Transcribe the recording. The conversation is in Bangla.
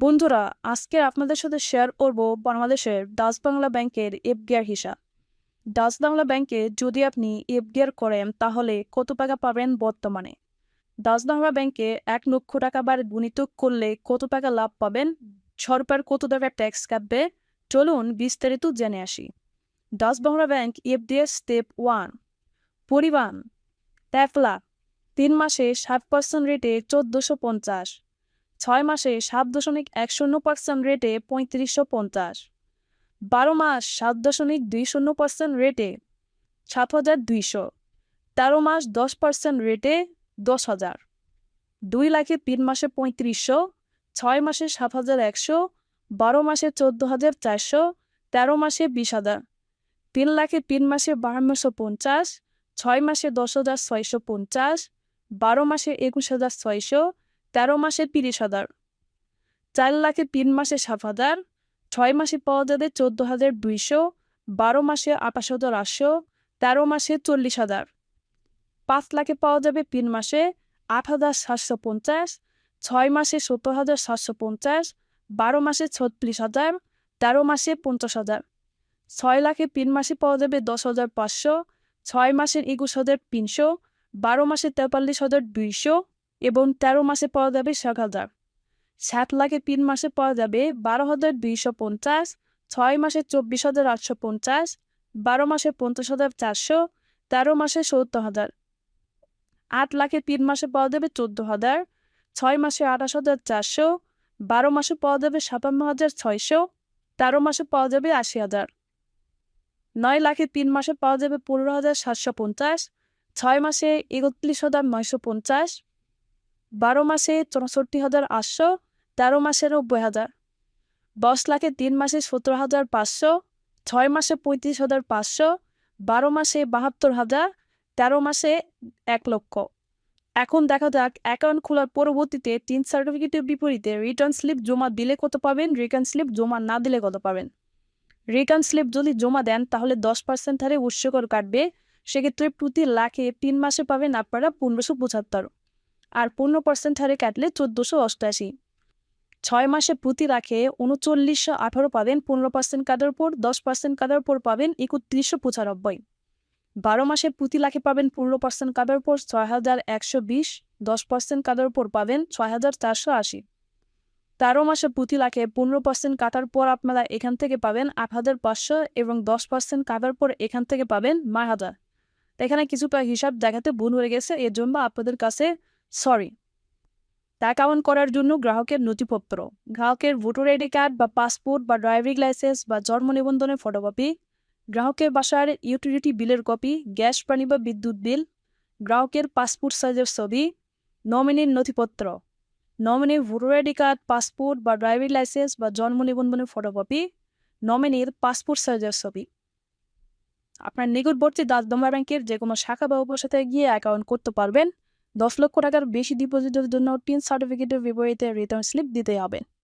বন্ধুরা আজকে আপনাদের সাথে শেয়ার করব বাংলাদেশের ডাচ বাংলা ব্যাংকের এফডিআর হিসাব ডাচ বাংলা ব্যাংকে যদি আপনি এফডিআর করেন, তাহলে কত টাকা পাবেন বর্তমানে? ডাচ বাংলা ব্যাংকে এক লক্ষ টাকা বার গুণিত করলে কত টাকা লাভ পাবেন? সরকার কত টাকা ট্যাক্স কাটবে? চলুন বিস্তারিত জেনে আসি। Dutch Bangla bank FDR step one পরিমাণ লাখ, তিন মাসে সাত পার্সেন্ট রেটে চোদ্দোশো পঞ্চাশ। ছয় মাসে সাত দশমিক এক শূন্য পার্সেন্ট রেটে পঁয়ত্রিশশো পঞ্চাশ। বারো মাস সাত দশমিক দুই শূন্য পার্সেন্ট রেটে সাত হাজার দুইশো। তেরো মাস দশ পার্সেন্ট রেটে দশ হাজার। দুই লাখে তিন মাসে পঁয়ত্রিশশো, ছয় মাসে সাত হাজার একশো, বারো মাসে চোদ্দ হাজার চারশো, তেরো মাসে বিশ হাজার। তিন লাখে তিন মাসে বাহান্নশো পঞ্চাশ, ছয় মাসে দশ হাজার ছয়শো পঞ্চাশ, বারো মাসে একুশ হাজার ছয়শো তেরো মাসে তিরিশ হাজার চার লাখে তিন মাসে সাত হাজার ছয় মাসে পাওয়া যাবে চোদ্দ হাজার দুইশো, বারো মাসে আঠাশ হাজার আটশো, তেরো মাসে চল্লিশ হাজার। পাঁচ লাখে পাওয়া যাবে তিন মাসে আট হাজার সাতশো পঞ্চাশ, ছয় মাসে সত্তর হাজার সাতশো পঞ্চাশ, বারো মাসে ছত্রিশ হাজার, তেরো মাসে পঞ্চাশ হাজার। ছয় লাখে তিন মাসে পাওয়া যাবে দশ হাজার পাঁচশো, ছয় মাসের একুশ হাজার তিনশো, বারো মাসে তেতাল্লিশ হাজার দুইশো এবং তেরো মাসে পাওয়া যাবে ষাট হাজার। সাত লাখে তিন মাসে পাওয়া যাবে বারো হাজার দুইশো পঞ্চাশ, ছয় মাসে চব্বিশ হাজার আটশো পঞ্চাশ, বারো মাসে পঞ্চাশ হাজার চারশো, তেরো মাসে সত্তর হাজার। আট লাখে তিন মাসে পাওয়া যাবে চোদ্দ হাজার, ছয় মাসে আঠাশ হাজার চারশো, বারো মাসে পাওয়া যাবে সাতান্ন হাজার ছয়শো, তেরো মাসে পাওয়া যাবে আশি হাজার। নয় লাখে তিন মাসে পাওয়া যাবে পনেরো হাজার সাতশো পঞ্চাশ, ছয় মাসে একত্রিশ হাজার নয়শো পঞ্চাশ বারো মাসে চৌষট্টি হাজার আটশো, তেরো মাসে নব্বই হাজার। দশ লাখে তিন মাসে সতেরো হাজার পাঁচশো, ছয় মাসে পঁয়ত্রিশ হাজার পাঁচশো, বারো মাসে বাহাত্তর হাজার, তেরো মাসে এক লক্ষ। এখন দেখা যাক অ্যাকাউন্ট খোলার পরবর্তীতে তিন সার্টিফিকেটের বিপরীতে রিটার্ন স্লিপ জমা দিলে কত পাবেন রিটার্ন স্লিপ জমা না দিলে কত পাবেন। রিটার্ন স্লিপ যদি জমা দেন, তাহলে দশ পার্সেন্ট হারে উৎসকর কাটবে। সেক্ষেত্রে প্রতি লাখে তিন মাসে পাবেন আপনারা পনেরোশো পঁচাত্তর। আর পনেরো পার্সেন্ট হারে কাটলে চোদ্দোশো অষ্টআশি ছয় মাসে প্রতি রাখে উনচল্লিশশো আঠারো পাবেন পনেরো পার্সেন্ট কাটার পর দশ পার্সেন্ট কাটার পর পাবেন একত্রিশশো পঁচানব্বই। বারো মাসে প্রতি লাখে পাবেন পনেরো পার্সেন্ট কাটার পর ছয় হাজার একশো বিশ, দশ পার্সেন্ট কাটার পর পাবেন ছয় হাজার চারশো আশি। তেরো মাসে প্রতি লাখে পনেরো পার্সেন্ট কাটার পর আপনারা এখান থেকে পাবেন আট হাজার পাঁচশো এবং দশ পার্সেন্ট কাটার পর এখান থেকে পাবেন নয় হাজার। এখানে কিছুটা হিসাব দেখাতে ভুল হয়ে গেছে এর জন্য আপনাদের কাছে সরি তা অ্যাকাউন্ট করার জন্য গ্রাহকের নথিপত্র, গ্রাহকের ভোটার আইডি কার্ড বা পাসপোর্ট বা ড্রাইভিং লাইসেন্স বা জন্ম নিবন্ধনের ফটোকপি, গ্রাহকের বাসার ইউটিলিটি বিলের কপি, গ্যাস, পানি বা বিদ্যুৎ বিল, গ্রাহকের পাসপোর্ট সাইজের ছবি, নমিনির নথিপত্র, নমিনির ভোটার আইডি কার্ড, পাসপোর্ট বা ড্রাইভিং লাইসেন্স বা জন্ম নিবন্ধনের ফটোকপি, নমিনির পাসপোর্ট সাইজের ছবি। আপনার নিকটবর্তী দাঁতদমা ব্যাংকের যে কোনো শাখা বা উপশাতে গিয়ে অ্যাকাউন্ট করতে পারবেন। দশ লক্ষ টাকার বেশি ডিপোজিটের জন্য টিন সার্টিফিকেটের বিপরীতে রিটার্ন স্লিপ দিতে হবে।